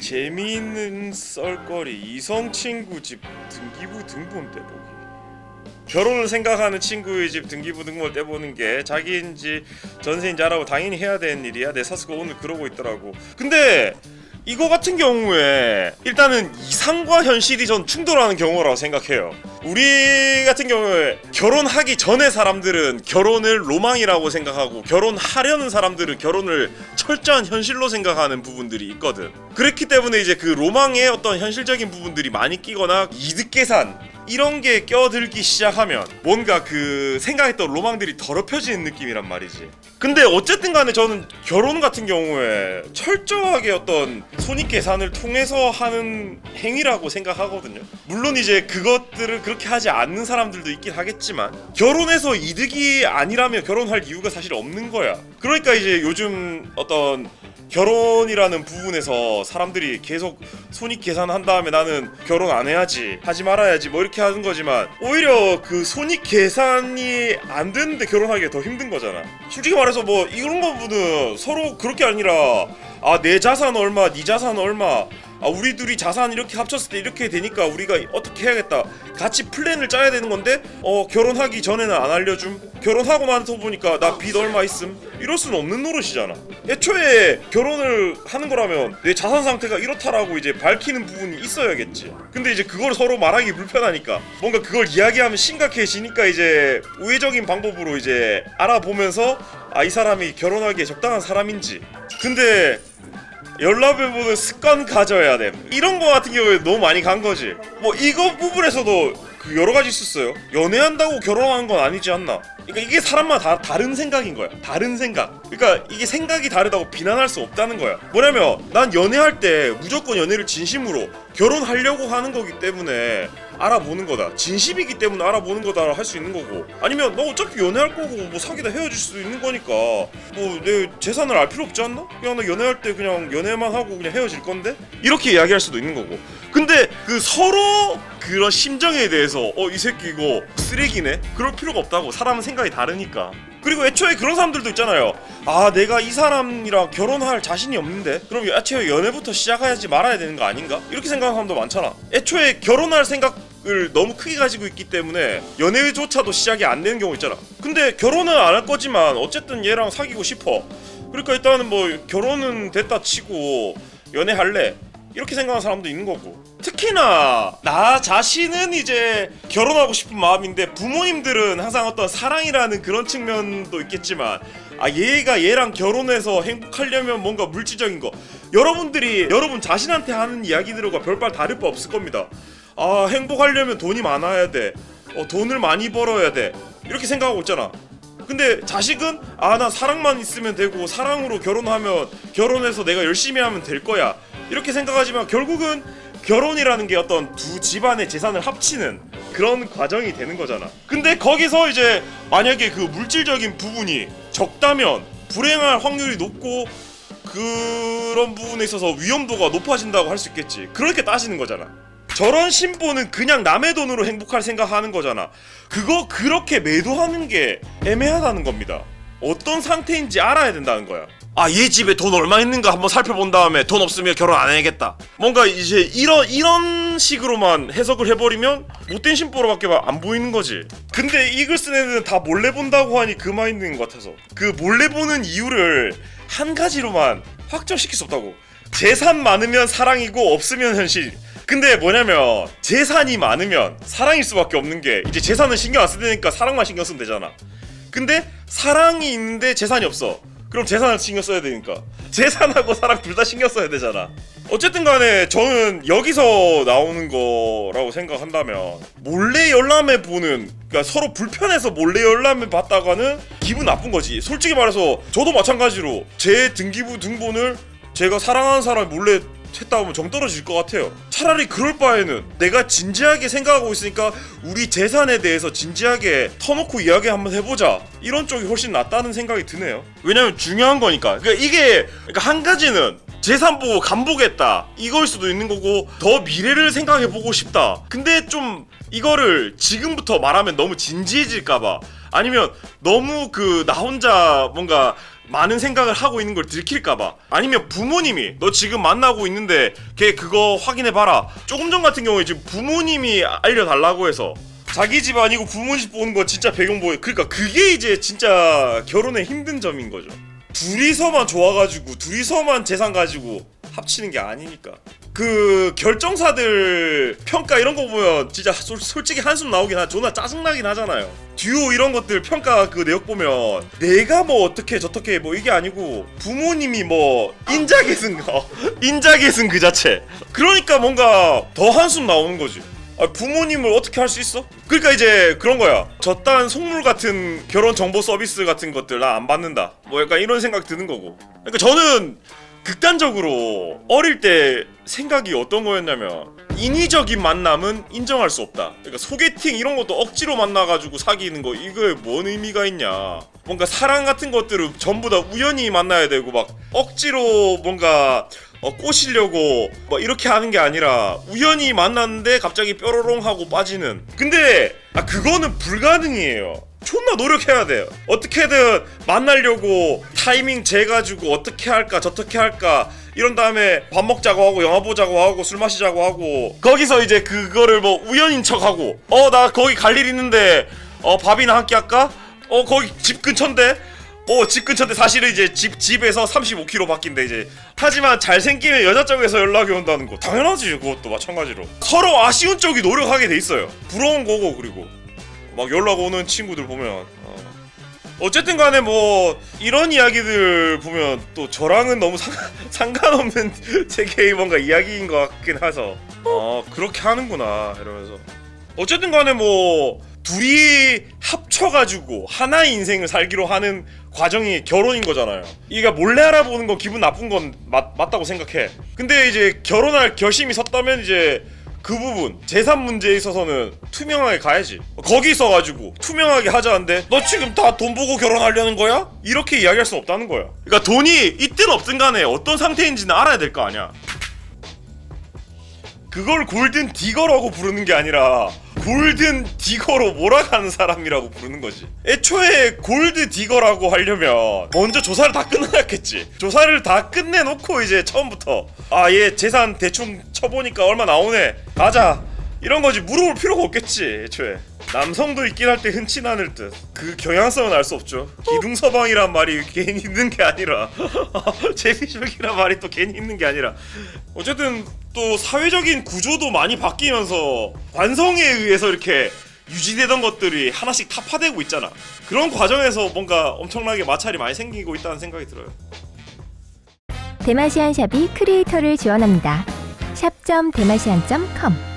재미있는 썰거리 이성 친구 집 등기부 등본 떼보기. 결혼을 생각하는 친구의 집 등기부 등본을 떼보는 게 자기인지 전세인지 알아보고 당연히 해야 되는 일이야. 내 사수가 오늘 그러고 있더라고. 근데 이거 같은 경우에 일단은 이상과 현실이 전 충돌하는 경우라고 생각해요. 우리 같은 경우에 결혼하기 전에 사람들은 결혼을 로망이라고 생각하고 결혼하려는 사람들은 결혼을 철저한 현실로 생각하는 부분들이 있거든. 그렇기 때문에 이제 그 로망의 어떤 현실적인 부분들이 많이 끼거나 이득 계산 이런 게 껴들기 시작하면 뭔가 그 생각했던 로망들이 더럽혀지는 느낌이란 말이지. 근데 어쨌든 간에 저는 결혼 같은 경우에 철저하게 어떤 손익 계산을 통해서 하는 행위라고 생각하거든요. 물론 이제 그것들을 그렇게 하지 않는 사람들도 있긴 하겠지만 결혼해서 이득이 아니라면 결혼할 이유가 사실 없는 거야. 그러니까 이제 요즘 어떤 결혼이라는 부분에서 사람들이 계속 손익 계산한 다음에 나는 결혼 안 해야지 하지 말아야지 뭐 이렇게 하는 거지만 오히려 그 손익 계산이 안 되는데 결혼하기가 더 힘든 거잖아. 솔직히 말해서 뭐 이런 거보다 서로 그렇게 아니라 아 내 자산 얼마 네 자산 얼마 아 우리 둘이 자산 이렇게 합쳤을 때 이렇게 되니까 우리가 어떻게 해야겠다. 같이 플랜을 짜야 되는 건데 어 결혼하기 전에는 안 알려줌. 결혼하고 나서 보니까 나 빚 얼마 있음. 이럴 수는 없는 노릇이잖아. 애초에 결혼을 하는 거라면 내 자산 상태가 이렇다라고 이제 밝히는 부분이 있어야겠지. 근데 이제 그걸 서로 말하기 불편하니까 뭔가 그걸 이야기하면 심각해지니까 이제 우회적인 방법으로 이제 알아보면서 아 이 사람이 결혼하기에 적당한 사람인지. 근데 연락해보는 습관 가져야 돼. 이런 거 같은 경우에 너무 많이 간 거지. 뭐 이거 부분에서도 그 여러 가지 있었어요. 연애한다고 결혼하는 건 아니지 않나? 그러니까 이게 사람마다 다 다 른 생각인 거야. 다른 생각. 그러니까 이게 생각이 다르다고 비난할 수 없다는 거야. 뭐냐면 난 연애할 때 무조건 연애를 진심으로 결혼하려고 하는 거기 때문에 알아보는 거다. 진심이기 때문에 알아보는 거다 할 수 있는 거고. 아니면 너 어차피 연애할 거고 뭐 사귀다 헤어질 수도 있는 거니까 뭐 내 재산을 알 필요 없지 않나? 그냥 나 연애할 때 그냥 연애만 하고 그냥 헤어질 건데 이렇게 이야기할 수도 있는 거고. 근데 그 서로 그런 심정에 대해서 어 이 새끼 이거 쓰레기네 그럴 필요가 없다고 사람은 생 각이 다르니까. 그리고 애초에 그런 사람들도 있잖아요. 아 내가 이 사람이랑 결혼할 자신이 없는데? 그럼 애초에 연애부터 시작해야지 말아야 되는 거 아닌가? 이렇게 생각하는 사람도 많잖아. 애초에 결혼할 생각 을 너무 크게 가지고 있기 때문에 연애조차도 시작이 안 되는 경우 있잖아. 근데 결혼은 안 할 거지만 어쨌든 얘랑 사귀고 싶어. 그러니까 일단은 뭐 결혼은 됐다 치고 연애할래 이렇게 생각하는 사람도 있는 거고. 특히나 나 자신은 이제 결혼하고 싶은 마음인데 부모님들은 항상 어떤 사랑이라는 그런 측면도 있겠지만 아 얘가 얘랑 결혼해서 행복하려면 뭔가 물질적인 거. 여러분들이 여러분 자신한테 하는 이야기들과 별반 다를 바 없을 겁니다. 아 행복하려면 돈이 많아야 돼. 어, 돈을 많이 벌어야 돼. 이렇게 생각하고 있잖아. 근데 자식은 아 나 사랑만 있으면 되고 사랑으로 결혼하면 결혼해서 내가 열심히 하면 될 거야 이렇게 생각하지만 결국은 결혼이라는 게 어떤 두 집안의 재산을 합치는 그런 과정이 되는 거잖아 근데 거기서 이제 만약에 그 물질적인 부분이 적다면 불행할 확률이 높고 그런 부분에 있어서 위험도가 높아진다고 할 수 있겠지 그렇게 따지는 거잖아 저런 신보는 그냥 남의 돈으로 행복할 생각하는 거잖아. 그거 그렇게 매도하는 게 애매하다는 겁니다. 어떤 상태인지 알아야 된다는 거야. 아, 얘 집에 돈 얼마 있는가 한번 살펴본 다음에 돈 없으면 결혼 안 해야겠다. 뭔가 이제 이런 이런 식으로만 해석을 해버리면 못된 신보로밖에 안 보이는 거지. 근데 이글 쓴 애들은 다 몰래 본다고 하니 그 마인드인 것 같아서 그 몰래 보는 이유를 한 가지로만 확정시킬 수 없다고. 재산 많으면 사랑이고 없으면 현실. 근데 뭐냐면 재산이 많으면 사랑일 수밖에 없는 게 이제 재산은 신경 안 쓰니까 사랑만 신경 쓰면 되잖아. 근데 사랑이 있는데 재산이 없어. 그럼 재산을 신경 써야 되니까 재산하고 사랑 둘 다 신경 써야 되잖아. 어쨌든 간에 저는 여기서 나오는 거라고 생각한다면 몰래 열람해 보는 그러니까 서로 불편해서 몰래 열람해 봤다가는 기분 나쁜 거지. 솔직히 말해서 저도 마찬가지로 제 등기부 등본을 제가 사랑하는 사람이 몰래 했다 보면 정 떨어질 것 같아요. 차라리 그럴 바에는 내가 진지하게 생각하고 있으니까 우리 재산에 대해서 진지하게 터놓고 이야기 한번 해보자. 이런 쪽이 훨씬 낫다는 생각이 드네요. 왜냐면 중요한 거니까. 그러니까 이게 그러니까 한 가지는 재산 보고 간보겠다 이걸 수도 있는 거고 더 미래를 생각해 보고 싶다. 근데 좀 이거를 지금부터 말하면 너무 진지해질까봐 아니면 너무 그 나 혼자 뭔가 많은 생각을 하고 있는 걸 들킬까봐. 아니면 부모님이 너 지금 만나고 있는데 걔 그거 확인해봐라. 조금 전 같은 경우에 지금 부모님이 알려달라고 해서 자기 집 아니고 부모 집 보는 거 진짜 배경 보여 그러니까 그게 이제 진짜 결혼의 힘든 점인 거죠. 둘이서만 좋아가지고 둘이서만 재산 가지고 합치는 게 아니니까 그 결정사들 평가 이런 거 보면 진짜 솔, 솔직히 한숨 나오긴 하 존나 짜증나긴 하잖아요 듀오 이런 것들 평가 그 내역 보면 내가 뭐 어떻게 저떻게 뭐 이게 아니고 부모님이 뭐 인자계승 어, 인자계승 그 자체 그러니까 뭔가 더 한숨 나오는 거지 아, 부모님을 어떻게 할 수 있어? 그러니까 이제 그런 거야. 저딴 속물 같은 결혼 정보 서비스 같은 것들 나 안 받는다. 뭐 약간 이런 생각 드는 거고. 그러니까 저는 극단적으로 어릴 때 생각이 어떤 거였냐면 인위적인 만남은 인정할 수 없다. 그러니까 소개팅 이런 것도 억지로 만나가지고 사귀는 거 이거에 뭔 의미가 있냐. 뭔가 사랑 같은 것들을 전부 다 우연히 만나야 되고 막 억지로 뭔가 어, 꼬시려고 뭐 이렇게 하는 게 아니라 우연히 만났는데 갑자기 뾰로롱 하고 빠지는. 근데 아 그거는 불가능이에요. 존나 노력해야 돼요. 어떻게든 만나려고 타이밍 재가지고 어떻게 할까 저떻게 할까. 이런 다음에 밥 먹자고 하고 영화 보자고 하고 술 마시자고 하고. 거기서 이제 그거를 뭐 우연인 척하고. 어 나 거기 갈 일 있는데 어 밥이나 한 끼 할까? 어 거기 집 근처인데? 어, 집 근처인데 사실은 이제 집 집에서 35km 바뀐데 이제. 하지만 잘생기면 여자 쪽에서 연락이 온다는 거 당연하지 그것도 마찬가지로. 서로 아쉬운 쪽이 노력하게 돼 있어요. 부러운 거고 그리고. 막 연락 오는 친구들 보면 어. 어쨌든 간에 뭐 이런 이야기들 보면 또 저랑은 너무 상, 상관없는 세계의 뭔가 이야기인 것 같긴 해서 어 그렇게 하는구나 이러면서 어쨌든 간에 뭐 둘이 합쳐가지고 하나의 인생을 살기로 하는 과정이 결혼인 거잖아요. 이가 몰래 알아보는 건 기분 나쁜 건 맞, 맞다고 생각해. 근데 이제 결혼할 결심이 섰다면 이제 그 부분 재산 문제에 있어서는 투명하게 가야지. 거기 있어가지고 투명하게 하자는데 너 지금 다 돈 보고 결혼하려는 거야? 이렇게 이야기할 수 없다는 거야. 그러니까 돈이 있든 없든 간에 어떤 상태인지는 알아야 될 거 아니야. 그걸 골든 디거라고 부르는 게 아니라 골든 디거로 몰아가는 사람이라고 부르는 거지. 애초에 골드 디거라고 하려면 먼저 조사를 다 끝내놨겠지. 조사를 다 끝내놓고 이제 처음부터 아 얘 재산 대충 쳐보니까 얼마 나오네. 가자. 이런 거지 물어볼 필요가 없겠지 애초에. 남성도 있긴 할 때 흔치 않을 듯. 그 경향성은 알 수 없죠. 기둥서방이란 말이 괜히 있는 게 아니라 제비족이란 말이 또 괜히 있는 게 아니라 어쨌든 또 사회적인 구조도 많이 바뀌면서 관성에 의해서 이렇게 유지되던 것들이 하나씩 타파되고 있잖아. 그런 과정에서 뭔가 엄청나게 마찰이 많이 생기고 있다는 생각이 들어요. 대마시안 샵이 크리에이터를 지원합니다. 샵.대마시안.com